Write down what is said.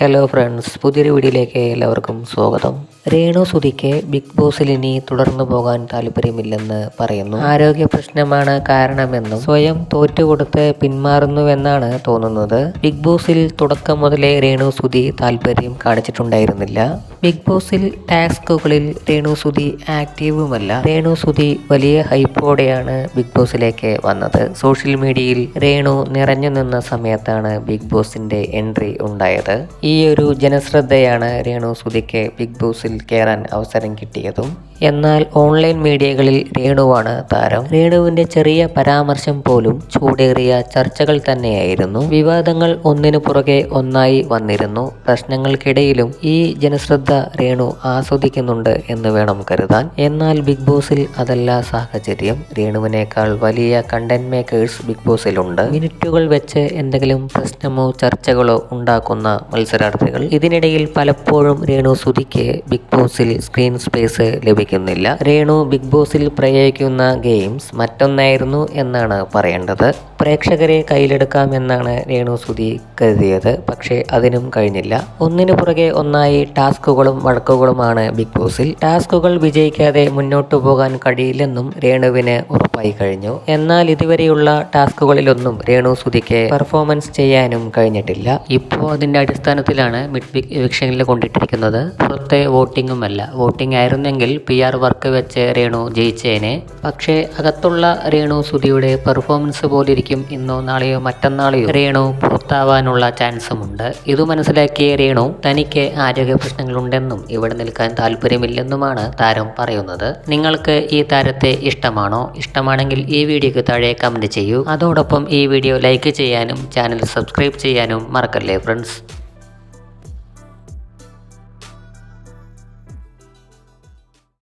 Hello friends പുതിയൊരു വീഡിയോയിലേക്ക് എല്ലാവർക്കും സ്വാഗതം. രേണു സുധിക്ക് ബിഗ് ബോസിൽ ഇനി തുടർന്നു പോകാൻ താല്പര്യമില്ലെന്ന് പറയുന്നു. ആരോഗ്യ പ്രശ്നമാണ് കാരണമെന്നും സ്വയം തോറ്റുകൊടുത്ത് പിന്മാറുന്നുവെന്നാണ് തോന്നുന്നത്. ബിഗ് ബോസിൽ തുടക്കം മുതലേ രേണു സുധി താല്പര്യം കാണിച്ചിട്ടുണ്ടായിരുന്നില്ല. ബിഗ് ബോസിൽ ടാസ്കുകളിൽ രേണു സുധി ആക്റ്റീവുമല്ല. രേണു സുധി വലിയ ഹൈപ്പോടെയാണ് ബിഗ് ബോസിലേക്ക് വന്നത്. സോഷ്യൽ മീഡിയയിൽ രേണു നിറഞ്ഞു നിന്ന സമയത്താണ് ബിഗ് ബോസിന്റെ എൻട്രി ഉണ്ടായത്. ഈ ഒരു ജനശ്രദ്ധയാണ് രേണു സുധിക്ക് ബിഗ് ബോസിൽ കയറാൻ അവസരം കിട്ടിയതും. എന്നാൽ ഓൺലൈൻ മീഡിയകളിൽ രേണുവാണ് താരം. രേണുവിന്റെ ചെറിയ പരാമർശം പോലും ചൂടേറിയ ചർച്ചകൾ തന്നെയായിരുന്നു. വിവാദങ്ങൾ ഒന്നിനു പുറകെ ഒന്നായി വന്നിരുന്നു. പ്രശ്നങ്ങൾക്കിടയിലും ഈ ജനശ്രദ്ധ രേണു ആസ്വദിക്കുന്നുണ്ട് എന്ന് വേണം കരുതാൻ. എന്നാൽ ബിഗ് ബോസിൽ അതല്ല സാഹചര്യം. രേണുവിനേക്കാൾ വലിയ കണ്ടന്റ് മേക്കേഴ്സ് ബിഗ് ബോസിലുണ്ട്. മിനിറ്റുകൾ വെച്ച് എന്തെങ്കിലും പ്രശ്നമോ ചർച്ചകളോ ഉണ്ടാക്കുന്ന മത്സരാർത്ഥികൾ. ഇതിനിടയിൽ പലപ്പോഴും രേണു സുധിക്ക് ബിഗ് ബോസിൽ സ്ക്രീൻ സ്പേസ് ലഭിക്കുന്നില്ല. രേണു ബിഗ് ബോസിൽ പ്രയോഗിക്കുന്ന ഗെയിംസ് മറ്റൊന്നായിരുന്നു എന്നാണ് പറയേണ്ടത്. പ്രേക്ഷകരെ കയ്യിലെടുക്കാം എന്നാണ് രേണു സുധി കരുതിയത്. പക്ഷേ അതിനും കഴിഞ്ഞില്ല. ഒന്നിനു പുറകെ ഒന്നായി ടാസ്കുകളും വഴക്കുകളുമാണ് ബിഗ് ബോസിൽ. ടാസ്കുകൾ വിജയിക്കാതെ മുന്നോട്ടു പോകാൻ കഴിയില്ലെന്നും രേണുവിന് ഉറപ്പായി കഴിഞ്ഞു. എന്നാൽ ഇതുവരെയുള്ള ടാസ്കുകളിലൊന്നും രേണു സുധിക്ക് പെർഫോമൻസ് ചെയ്യാനും കഴിഞ്ഞിട്ടില്ല. ഇപ്പോൾ അതിന്റെ അടിസ്ഥാനത്തിലാണ് മിഡ് ബിഗ് എവിക്ഷനിൽ കൊണ്ടിട്ടിരിക്കുന്നത്. പുറത്തെ വോട്ടിങ്ങുമല്ല. വോട്ടിംഗ് ആയിരുന്നെങ്കിൽ പി ആർ വർക്ക് വെച്ച് രേണു ജയിച്ചേനെ. പക്ഷേ അകത്തുള്ള രേണു സുധിയുടെ പെർഫോമൻസ് പോലിരിക്കും ഇന്നോ നാളെയോ മറ്റന്നാളെയോ രേണു പുറത്താവാനുള്ള ചാൻസുമുണ്ട്. ഇത് മനസ്സിലാക്കിയ രേണു തനിക്ക് ആരോഗ്യ പ്രശ്നങ്ങളുണ്ടെന്നും ഇവിടെ നിൽക്കാൻ താല്പര്യമില്ലെന്നുമാണ് താരം പറയുന്നത്. നിങ്ങൾക്ക് ഈ താരത്തെ ഇഷ്ടമാണോ? ഇഷ്ടമാണെങ്കിൽ ഈ വീഡിയോക്ക് താഴെ കമന്റ് ചെയ്യൂ. അതോടൊപ്പം ഈ വീഡിയോ ലൈക്ക് ചെയ്യാനും ചാനൽ സബ്സ്ക്രൈബ് ചെയ്യാനും മറക്കല്ലേ ഫ്രണ്ട്സ്?